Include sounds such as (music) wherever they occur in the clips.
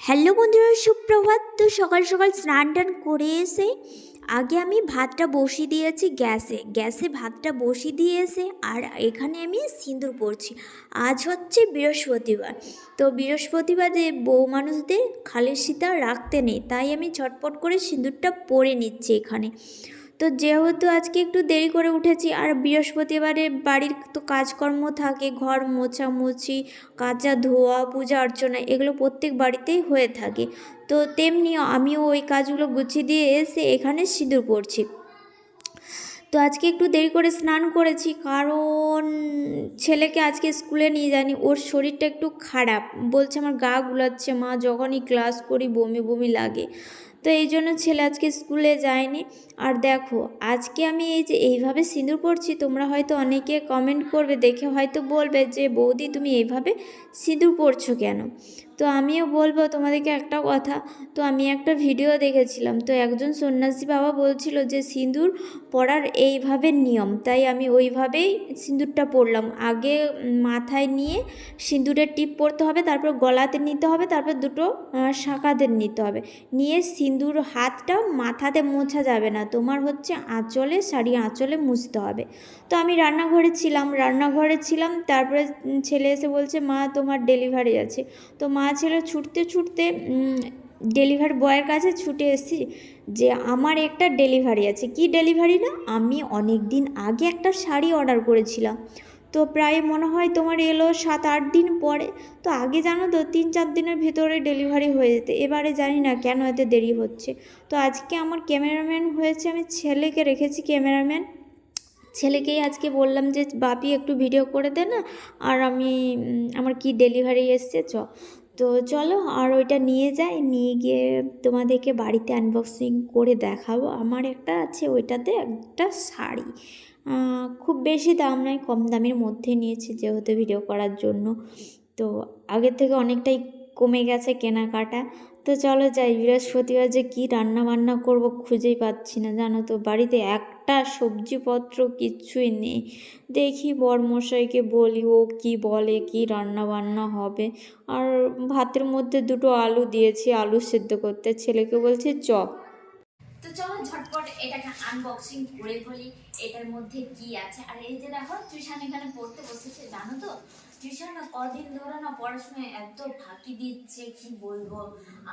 Hello বন্ধুরা, সুপ্রভাত। তো সকাল সকাল স্নান টান করে এসে আগে আমি ভাতটা বসিয়ে দিয়েছি গ্যাসে। গ্যাসে ভাতটা বসিয়ে দিয়ে এসে আর এখানে আমি সিঁদুর পরছি। আজ হচ্ছে বৃহস্পতিবার। তো বৃহস্পতিবারে বউ মানুষদের খালের সীতা রাখতে নেই, তাই আমি ঝটপট করে সিঁদুরটা পরে নিচ্ছি এখানে। তো যেহেতু আজকে একটু দেরি করে উঠেছি, আর বৃহস্পতিবারে বাড়ির তো কাজকর্ম থাকে, ঘর মোছামুছি, কাচা ধোয়া, পূজা অর্চনা এগুলো প্রত্যেক বাড়িতেই হয়ে থাকে। তো তেমনি আমিও ওই কাজগুলো গুছিয়ে দিয়ে এসে এখানে সিঁদুর পড়ছি। তো আজকে একটু দেরি করে স্নান করেছি, কারণ ছেলেকে আজকে স্কুলে নিয়ে যায়নি, ওর শরীরটা একটু খারাপ। বলছে আমার গা গুলাচ্ছে, মা যখনই ক্লাস করি বমি বমি লাগে। তো এই জন্য ছেলে আজকে স্কুলে যায়নি। আর দেখো, আজকে আমি এই যে এইভাবে সিঁদুর পড়ছি, তোমরা হয়তো অনেকে কমেন্ট করবে, দেখে হয়তো বলবে যে, বৌদি, তুমি এইভাবে সিঁদুর পড়ছো কেন? তো আমিও বলব তোমাদেরকে একটা কথা, তো আমি একটা ভিডিও দেখেছিলাম, তো একজন সন্ন্যাসী বাবা বলছিল যে, সিঁদুর পরার এইভাবে নিয়ম, তাই আমি ওইভাবেই সিঁদুরটা পরলাম আগে মাথায় নিয়ে সিঁদুরের টিপ পরতে হবে, তারপর গলাতে নিতে হবে, তারপর দুটো শাখাতে নিতে হবে। নিয়ে সিঁদুর হাতটা মাথাতে মোছা যাবে না। তোমার হচ্ছে আঁচলে, শাড়ি আঁচলে মুছতে হবে। তো আমি রান্নাঘরে ছিলাম রান্নাঘরে ছিলাম, তারপরে ছেলে এসে বলছে, মা, তোমার ডেলিভারি আছে। তো মা ছেলে ছুটতে ছুটতে ডেলিভারি বয়ের কাছে ছুটে এসেছি যে, আমার একটা ডেলিভারি আছে। কি ডেলিভারি না? আমি অনেক দিন আগে একটা শাড়ি অর্ডার করেছিলাম। তো প্রায় মনে হয় তোমার এলো সাত আট দিন পরে। তো আগে জানো তো, তিন চার দিনের ভিতরে ডেলিভারি হয়ে যেতে। এবারে জানি না কেন এত দেরি হচ্ছে। তো আজকে আমার ক্যামেরাম্যান হয়েছে, আমি ছেলেকে রেখেছি ক্যামেরাম্যান ছেলেকেই আজকে বললাম যে, বাপি, একটু ভিডিও করে দে না, আর আমি আমার কি ডেলিভারি এসছে, চ। তো চলো, আর ওইটা নিয়ে যাই, নিয়ে গিয়ে তোমাদেরকে বাড়িতে আনবক্সিং করে দেখাবো। আমার একটা আছে, ওইটাতে একটা শাড়ি। খুব বেশি দাম নয় কম দামের মধ্যে নিয়েছি যেহেতু ভিডিও করার জন্য। তো আগের থেকে অনেকটাই কমে গেছে কেনাকাটা। তো চলো যাই, বৃহস্পতিবার যে কী রান্না বান্না করব খুঁজেই পাচ্ছি না, জানো তো, বাড়িতে একটা সবজিপত্র কিচ্ছুই নেই। দেখি বরমশাইকে বলি, ও কি বলে, কি রান্না বান্না হবে। আর ভাতের মধ্যে দুটো আলু দিয়েছি, আলু সেদ্ধ করতে। ছেলেকে বলছি, চ। তো চলো ঝটপট এটাকে আনবক্সিং করে ফেলি। এটার মধ্যে কি আছে? আর এই যে দেখো টিউশন এখানে পড়তে বসেছে, জানো তো? টিউশন কদিন ধরে না পড়াশোনায় এত ফাঁকি দিচ্ছে, কি বলব?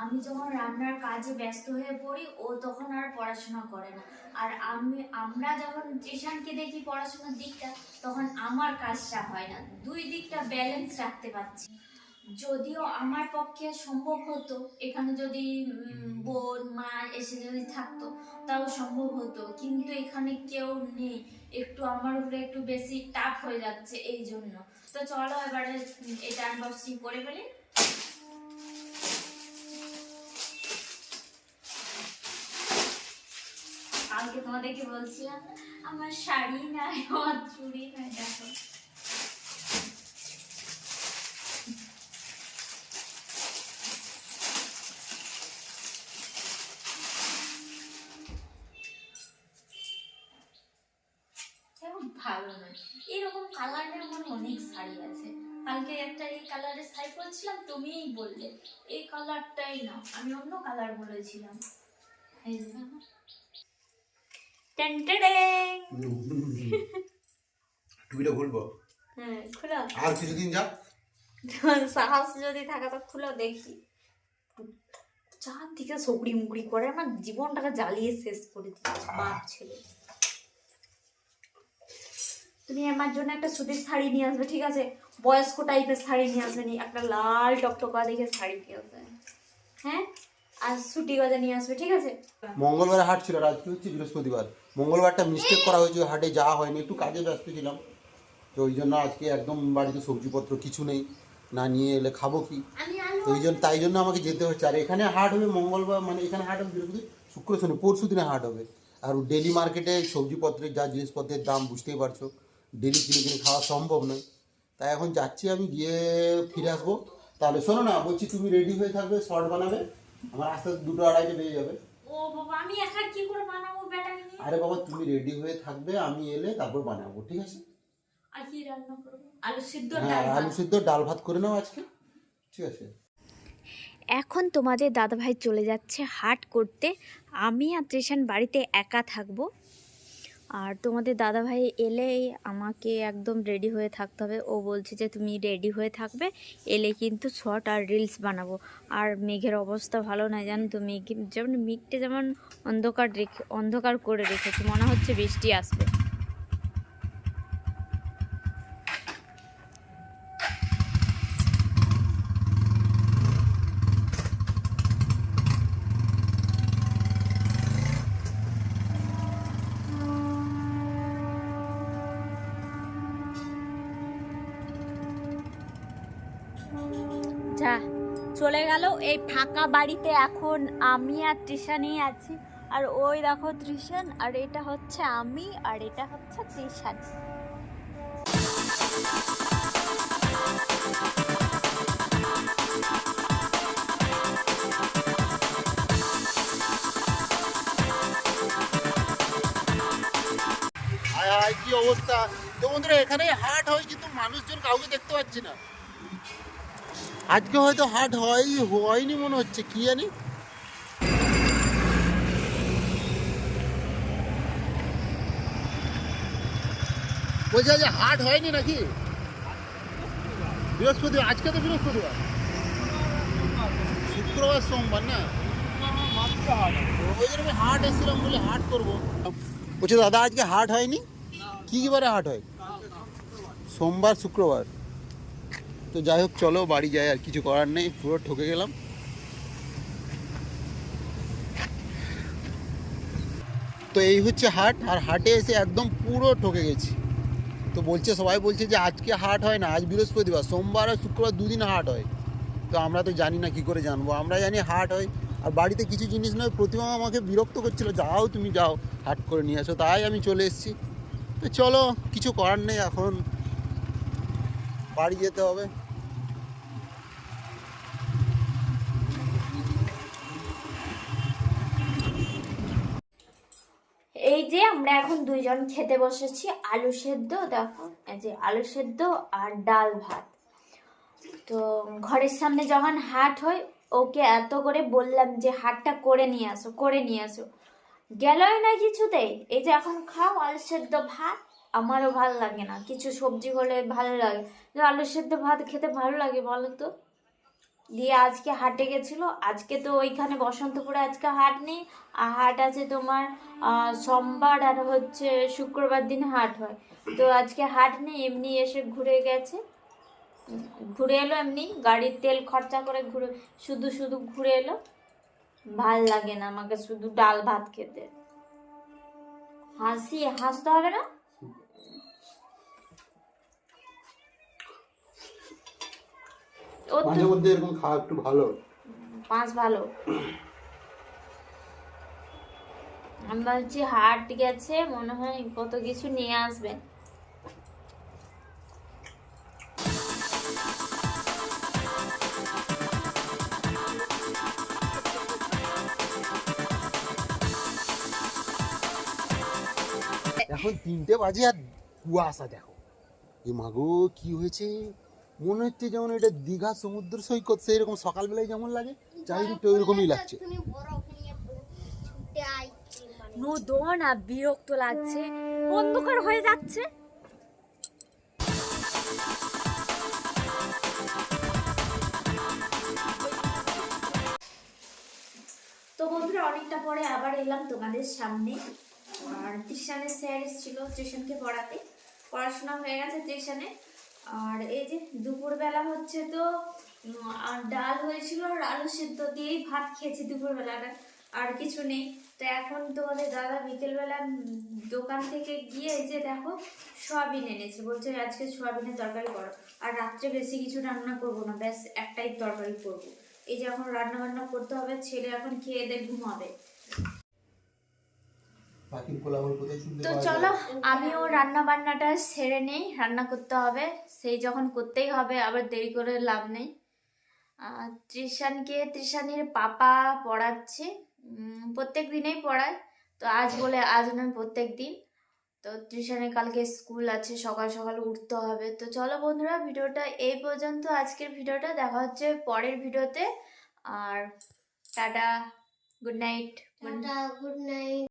আমি যখন রান্নার কাজে ব্যস্ত হয়ে পড়ি, ও তখন আর পড়াশোনা করে না। আর আমি, আমরা যখন টিউশনকে দেখি পড়াশোনার দিকটা, তখন আমার কাজটা হয় না। দুই দিকটা ব্যালেন্স রাখতে পারছি। যদিও আমার পক্ষে সম্ভব হতো এখানে যদি বোন মা এসে যদি থাকতো তাও সম্ভব হতো। কিন্তু এখানে কেউ নেই একটু আমার উপরে একটু বেশি টাফ হয়ে যাচ্ছে এই জন্য। তো চলো এবারে এটা আনবক্সিং করে ফেলি। কালকে তোমাদেরকে বলছিলাম আমার শাড়ি নাই আমার চুড়ি নাই দেখো এখন ভালো নয় এরকম কালারের আমার অনেক শাড়ি আছে কালকে একটা এই কালারের শাড়ি পরছিলাম তুমিই বললে এই কালারটাই না আমি অন্য কালার বলেছিলাম। টুপিটা (laughs) খুলবো? হ্যাঁ খোলা। আর কিছুদিন যাক। সাহস যদি থাকে তো খুলে দেখি। চারদিকে সগড়ি মুগড়ি করে আমার জীবনটাকে জ্বালিয়ে শেষ করে দিচ্ছে বাপ ছেলে। তুমি আমার জন্য একটা সুতির শাড়ি নিয়ে আসবে ঠিক আছে? বয়স্ক টাইপের শাড়ি নিয়ে আসবে নি একটা লাল টকটকা দেখে শাড়ি নিয়ে আসবে। হ্যাঁ? আর সুটি গজা নিয়ে আসবে ঠিক আছে? মঙ্গলবার হাট ছিল আজকে হচ্ছে? বৃহস্পতিবার। মঙ্গলবারটা মিস্টেক করা হয়েছে হাটে যাওয়া হয়নি একটু কাজে ব্যস্ত ছিলাম। তো ওই জন্য আজকে একদম বাড়িতে সবজিপত্র কিছু নেই না নিয়ে এলে খাব কি? তো ওই জন্য তাই জন্য আমাকে যেতে হচ্ছে। আর এখানে হাট হবে মঙ্গলবার মানে এখানে হাট হবে বৃহস্পতি শুক্র শনি পরশু দিনে হাট হবে। আর ডেলি মার্কেটে সবজিপত্রের যা জিনিসপত্রের দাম বুঝতেই পারছ। ডেলি কিনে কিনে খাওয়া সম্ভব নয়। তাই এখন যাচ্ছি আমি গিয়ে ফিরে আসব। তাহলে শোনো না বলছি তুমি রেডি হয়ে থাকবে শর্ট বানাবে। আমার আস্তে আস্তে দুটো আড়াইটে বেজে যাবে। ও বাবা আমি একা কি করে বানাবো ব্যাটাকে নিয়ে? আরে বাবা তুমি রেডি হয়ে থাকবে আমি এলে তারপর বানাবো ঠিক আছে? আর কি রান্না করব? আলু সিদ্ধ হ্যাঁ ডাল আলু ভাত। সিদ্ধ ডাল ভাত করে নাও আজকে ঠিক আছে? এখন তোমাদের দাদাভাই চলে যাচ্ছে হাট করতে। আমি আর তৃষান বাড়িতে একা থাকব। আর তোমাদের দাদাভাই এলেই আমাকে একদম রেডি হয়ে থাকতে হবে। ও বলছে যে, তুমি রেডি হয়ে থাকবে, এলে কিন্তু শর্ট আর রিলস বানাবো। আর মেঘের অবস্থা ভালো না জানো তো মেঘ, যেমন মেঘটা যেমন অন্ধকার রেখে, অন্ধকার করে রেখেছে, মনে হচ্ছে বৃষ্টি আসবে। যা, চলে গেল এই ফাঁকা বাড়িতে এখন আমি আর তৃষানই আছি। আর ওই দেখো তৃষান আর এটা হচ্ছে আমি, আর এটা হচ্ছে তৃষান। কি অবস্থা? তো বন্ধুরা, এখানে হাট হয় কিন্তু মানুষজন কাউকে দেখতে পাচ্ছি না। আজকে হয়তো হাট হয়, হয়নি মনে হচ্ছে, কি জানি? বলছি আজ হাট হয়নি নাকি? বৃহস্পতিবার আজকে তো বৃহস্পতিবার। শুক্রবার সোমবার না? ওই জন্য হাট এসেছিলাম বলে হাট করব। বলছি, দাদা, আজকে হাট হয়নি? কি বারে হাট হয়? সোমবার, শুক্রবার। তো যাই হোক, চলো, বাড়ি যাই, আর কিছু করার নেই, পুরো ঠকে গেলাম। তো এই হচ্ছে হাট, আর হাটে এসে একদম পুরো ঠকে গেছি। তো বলছে, সবাই বলছে যে, আজকে হাট হয় না, আজ বৃহস্পতিবার, সোমবার আর শুক্রবার দুদিন হাট হয়। তো আমরা তো জানি না কি করে জানব, আমরা জানি হাট হয়, আর বাড়িতে কিছু জিনিস নয়, প্রতিমা আমাকে বিরক্ত করছিল, যাও তুমি যাও, হাট করে নিয়ে আসো, তাই আমি চলে এসেছি। তো চলো, কিছু করার নেই এখন, বাড়ি যেতে হবে। যে আমরা এখন দুইজন খেতে বসেছি আলু সেদ্ধ, দেখো, এই যে আলু সেদ্ধ আর ডাল ভাত। তো ঘরের সামনে যখন হাট হয়, ওকে এত করে বললাম যে হাটটা করে নিয়ে আসো, করে নিয়ে আসো। গেলই না কিছুতেই। এই যে এখন খাও আলু সেদ্ধ ভাত, আমারও ভালো লাগে না। কিছু সবজি হলে ভালো লাগে। আলু সেদ্ধ ভাত খেতে ভালো লাগে বলো তো? দিয়ে আজকে হাটে গেছিল। আজকে তো ওইখানে বসন্তপুরে আজকে হাট নেই। আর হাট আছে তোমার সোমবার আর হচ্ছে শুক্রবার দিন হাট হয়। তো আজকে হাট নেই, এমনি এসে ঘুরে গেছে। ঘুরে এলো এমনি, গাড়ির তেল খরচা করে ঘুরে, শুধু শুধু ঘুরে এলো। ভালো লাগে না আমাকে শুধু ডাল ভাত খেতে। হাসি, হাসতে হবে না? মাঝে মধ্যে এরকম খাওয়া একটু ভালো। পাঁচ ভালো। আমি ভাবছি হাট গেছে মনে হয় কত কিছু নিয়ে আসবে। এখন তিনটে বাজে আর কুয়াশা দেখো। এ মাগো কি হয়েছে? মনে হচ্ছে যেমন এটা দীঘা সমুদ্র সৈকত সেই রকম সকালবেলায় যেমন লাগে চারিদিকটা ওইরকমই লাগছে। তুমি বরফ নিয়ে ছুটে আইসক্রিম বানিয়ে নদো না বিরক্ত লাগছে অন্ধকার হয়ে যাচ্ছে। তো বন্ধুরা অনেকটা পরে আবার এলাম তোমাদের সামনে। আর টিউশনের স্যার এসেছিল টিউশনকে পড়াতে। পড়াশোনা হয়ে গেছে টিউশনে আর এই যে দুপুরবেলা হচ্ছে তো আর ডাল হয়েছিল আর আলু সেদ্ধ দিয়েই ভাত খেয়েছি দুপুরবেলাটা, আর কিছু নেই। তো এখন তোমাদের দাদা বিকেলবেলা দোকান থেকে গিয়ে যে দেখো, সয়াবিন এনেছে। বলছে আজকে সয়াবিনের তরকারি করো। আর রাত্রে বেশি কিছু রান্না করব না, ব্যাস একটাই তরকারি করব। এই যে এখন রান্না বান্না করতে হবে, ছেলে এখন খেয়ে দিয়ে ঘুমাবে। তো চলো আমিও রান্না বান্নাটা সেরে নেই রান্না করতে হবে। সেই যখন করতেই হবে আবার দেরি করে লাভ নেই। ত্রিশানকে ত্রিশানির পাপা পড়াচ্ছে। প্রত্যেক দিনেই পড়ায়। তো আজ বলে আজ নয় প্রত্যেক দিন। তো ত্রিশানের কালকে স্কুল আছে সকাল সকাল উঠতে হবে। তো চলো বন্ধুরা ভিডিওটা এই পর্যন্ত। আজকের ভিডিওটা দেখা হচ্ছে পরের ভিডিওতে। আর tata good night. Tata good night.